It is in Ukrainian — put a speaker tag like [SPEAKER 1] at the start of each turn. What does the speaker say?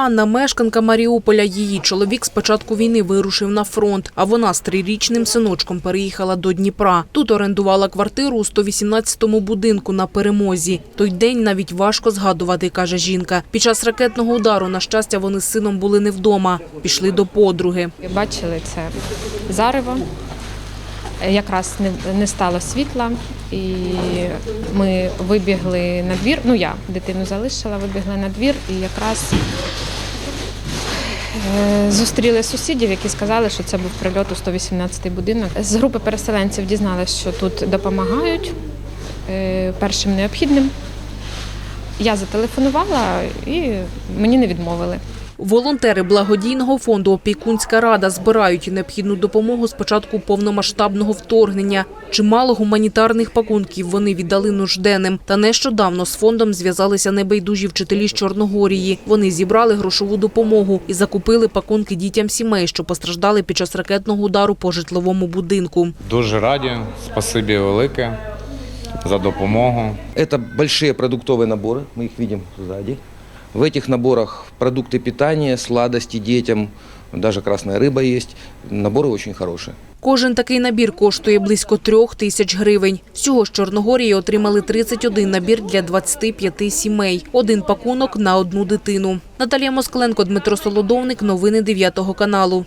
[SPEAKER 1] Анна – мешканка Маріуполя. Її чоловік з початку війни вирушив на фронт, а вона з трирічним синочком переїхала до Дніпра. Тут орендувала квартиру у 118-му будинку на перемозі. Той день навіть важко згадувати, каже жінка. Під час ракетного удару, на щастя, вони з сином були не вдома. Пішли до подруги.
[SPEAKER 2] Бачили це зарево. Якраз не, стало світла, і ми вибігли на двір. Ну я дитину залишила, вибігли на двір і якраз зустріли сусідів, які сказали, що це був прильот у 118-й будинок. З групи переселенців дізналися, що тут допомагають е, першим необхідним. Я зателефонувала і мені не відмовили.
[SPEAKER 1] Волонтери благодійного фонду «Опікунська рада» збирають необхідну допомогу з початку повномасштабного вторгнення. Чимало гуманітарних пакунків вони віддали нужденним. Та нещодавно з фондом зв'язалися небайдужі вчителі з Чорногорії. Вони зібрали грошову допомогу і закупили пакунки дітям сімей, що постраждали під час ракетного удару по житловому будинку.
[SPEAKER 3] Дуже раді, спасибі велике за допомогу.
[SPEAKER 4] Это большие продуктовые наборы, мы их видим сзади. В этих наборах продукты питания, сладости детям, даже красная рыба есть. Наборы очень хорошие.
[SPEAKER 1] Кожен такий набір коштує близько трьох тисяч гривень. Всього з Чорногорії отримали 31 набір для 25 сімей. Один пакунок на одну дитину. Наталія Москаленко, Дмитро Солодовник. Новини 9 каналу.